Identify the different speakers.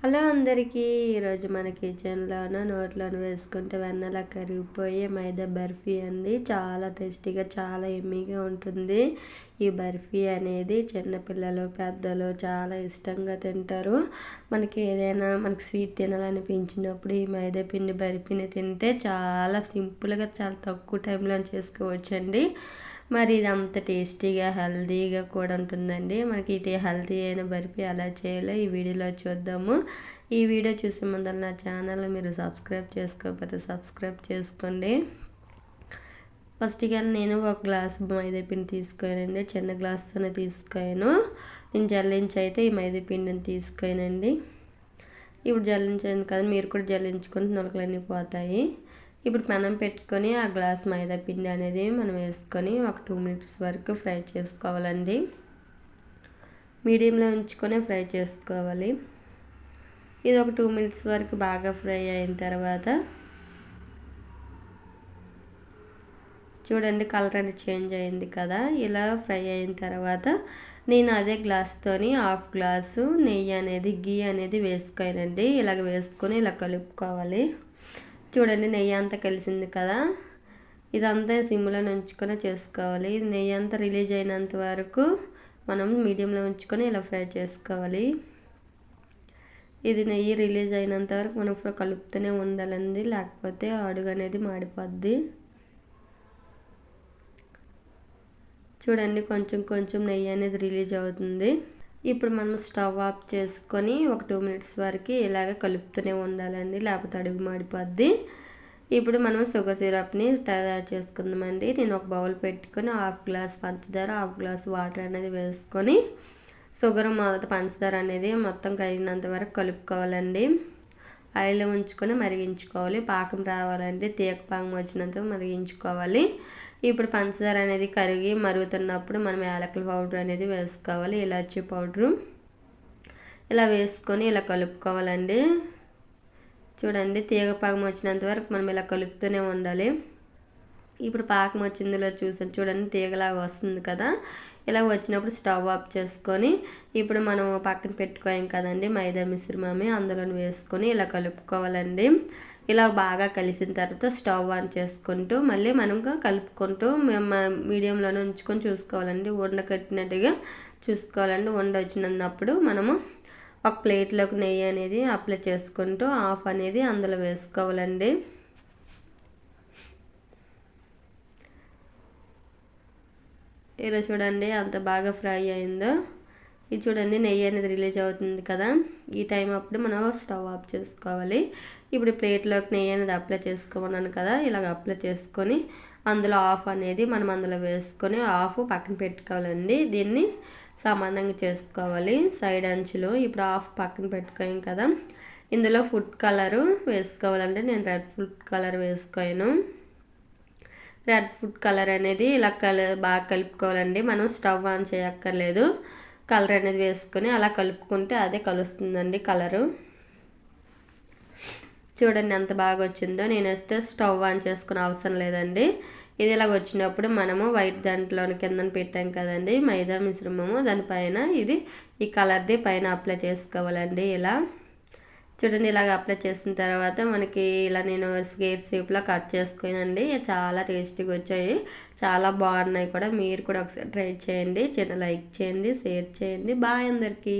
Speaker 1: Hello అందరికీ ఈరోజు మన కిచెన్లోనూ నోట్లోనూ వేసుకుంటే వెన్నెల కరిగిపోయే మైదా బర్ఫీ అండి. చాలా టేస్టీగా చాలా ఎమ్మీగా ఉంటుంది. ఈ బర్ఫీ అనేది చిన్నపిల్లలు పెద్దలు చాలా ఇష్టంగా తింటారు. మనకి ఏదైనా మనకి స్వీట్ తినాలనిపించినప్పుడు ఈ మైదా పిండి బర్ఫీని తింటే చాలా సింపుల్గా చాలా తక్కువ టైంలో చేసుకోవచ్చండి. మరి ఇది అంత టేస్టీగా హెల్తీగా కూడా ఉంటుందండి. మనకి ఇటు హెల్తీ అయిన బర్ఫీ ఎలా చేయాలో ఈ వీడియోలో చూద్దాము. ఈ వీడియో చూసే ముందర నా ఛానల్ మీరు సబ్స్క్రైబ్ చేసుకోకపోతే సబ్స్క్రైబ్ చేసుకోండి. ఫస్ట్గా నేను ఒక గ్లాస్ మైదాపిండి తీసుకోనండి చిన్న గ్లాస్తోనే తీసుకోను నేను జల్లించి అయితే ఈ మైదాపిండిని తీసుకోనండి ఇప్పుడు జల్లించాను కదా మీరు కూడా జల్లించుకుంటే నొలకలన్నీ పోతాయి. ఇప్పుడు పెనం పెట్టుకొని ఆ గ్లాస్ మైదా పిండి అనేది మనం వేసుకొని ఒక టూ మినిట్స్ వరకు ఫ్రై చేసుకోవాలండి. మీడియంలో ఉంచుకొని ఫ్రై చేసుకోవాలి. ఇది ఒక టూ మినిట్స్ వరకు బాగా ఫ్రై అయిన తర్వాత చూడండి కలర్ అనేది చేంజ్ అయింది కదా. ఇలా ఫ్రై అయిన తర్వాత నేను అదే గ్లాస్తోని హాఫ్ గ్లాసు నెయ్యి అనేది గీ అనేది వేసుకోనండి. ఇలాగ వేసుకొని ఇలా కలుపుకోవాలి. చూడండి నెయ్యి అంతా కలిసింది కదా. ఇదంతా సిమ్లో ఉంచుకొని చేసుకోవాలి. ఇది నెయ్యి అంతా రిలీజ్ అయినంత వరకు మనం మీడియంలో ఉంచుకొని ఇలా ఫ్రై చేసుకోవాలి. ఇది నెయ్యి రిలీజ్ అయినంత వరకు మనం కలుపుతూనే ఉండాలండి. లేకపోతే అడుగు అనేది మాడిపోద్ది. చూడండి కొంచెం కొంచెం నెయ్యి అనేది రిలీజ్ అవుతుంది. ఇప్పుడు మనం స్టవ్ ఆఫ్ చేసుకొని ఒక టూ మినిట్స్ వరకు ఇలాగ కలుపుతూనే ఉండాలండి లేకపోతే అడుగు మాడిపోద్ది. ఇప్పుడు మనం షుగర్ సిరప్ని తయారు చేసుకుందామండి. నేను ఒక బౌల్ పెట్టుకొని హాఫ్ గ్లాస్ పంచదార హాఫ్ గ్లాస్ వాటర్ అనేది వేసుకొని షుగర్ మొదట పంచదార అనేది మొత్తం కరిగినంత వరకు కలుపుకోవాలండి. ఆయిల్ ఉంచుకొని మరిగించుకోవాలి. పాకం రావాలంటే తీగ పాకం వచ్చినంత మరిగించుకోవాలి. ఇప్పుడు పంచదార అనేది కరిగి మరుగుతున్నప్పుడు మనం యాలకుల పౌడర్ అనేది వేసుకోవాలి. ఇలాచీ పౌడరు ఇలా వేసుకొని ఇలా కలుపుకోవాలండి. చూడండి తీగ పాకం వచ్చినంత వరకు మనం ఇలా కలుపుతూనే ఉండాలి. ఇప్పుడు పాకం వచ్చిందిలో చూసాను చూడండి తీగలాగా వస్తుంది కదా. ఇలా వచ్చినప్పుడు స్టవ్ ఆఫ్ చేసుకొని ఇప్పుడు మనం పక్కన పెట్టుకోయాం కదండి మైదా మిశ్రమమే అందులో వేసుకొని ఇలా కలుపుకోవాలండి. ఇలా బాగా కలిసిన తర్వాత స్టవ్ ఆన్ చేసుకుంటూ మళ్ళీ మనం కలుపుకుంటూ మీడియంలోనే ఉంచుకొని చూసుకోవాలండి. వండ కట్టినట్టుగా చూసుకోవాలండి. ఉండ వచ్చినప్పుడు మనము ఒక ప్లేట్లోకి నెయ్యి అనేది అప్లై చేసుకుంటూ ఆఫ్ అనేది అందులో వేసుకోవాలండి. ఇలా చూడండి అంత బాగా ఫ్రై అయిందో. ఇది చూడండి నెయ్యి అనేది రిలీజ్ అవుతుంది కదా. ఈ టైం అప్పుడు మనం స్టవ్ ఆఫ్ చేసుకోవాలి. ఇప్పుడు ప్లేట్లోకి నెయ్యి అనేది అప్లై చేసుకోమన్నాను కదా ఇలాగ అప్లై చేసుకొని అందులో ఆఫ్ అనేది మనం అందులో వేసుకొని ఆఫ్ పక్కన పెట్టుకోవాలండి. దీన్ని సమానంగా చేసుకోవాలి. సైడ్ అంచులు ఇప్పుడు ఆఫ్ పక్కన పెట్టుకోయాం కదా. ఇందులో ఫుడ్ కలరు వేసుకోవాలంటే నేను రెడ్ ఫుడ్ కలర్ వేసుకోయాను. రెడ్ ఫుడ్ కలర్ అనేది ఇలా కలర్ బాగా కలుపుకోవాలండి. మనం స్టవ్ ఆన్ చేయక్కర్లేదు. కలర్ అనేది వేసుకొని అలా కలుపుకుంటే అదే కలుస్తుందండి కలరు. చూడండి ఎంత బాగా వచ్చిందో. నేను వేస్తే స్టవ్ ఆన్ చేసుకునే అవసరం లేదండి. ఇది ఇలాగ వచ్చినప్పుడు మనము వైట్ దాంట్లోని కింద పెట్టాం కదండి మైదా మిశ్రమము. దానిపైన ఇది ఈ కలర్ది పైన అప్లై చేసుకోవాలండి ఇలా. చూడండి ఇలాగ అప్లై చేసిన తర్వాత మనకి ఇలా నేను స్క్వేర్ షేప్లో కట్ చేసుకున్నానండి. చాలా టేస్టీగా వచ్చాయి. చాలా బాగున్నాయి కూడా. మీరు కూడా ఒకసారి ట్రై చేయండి. చిన్న లైక్ చేయండి షేర్ చేయండి. బాయ్ అందరికీ.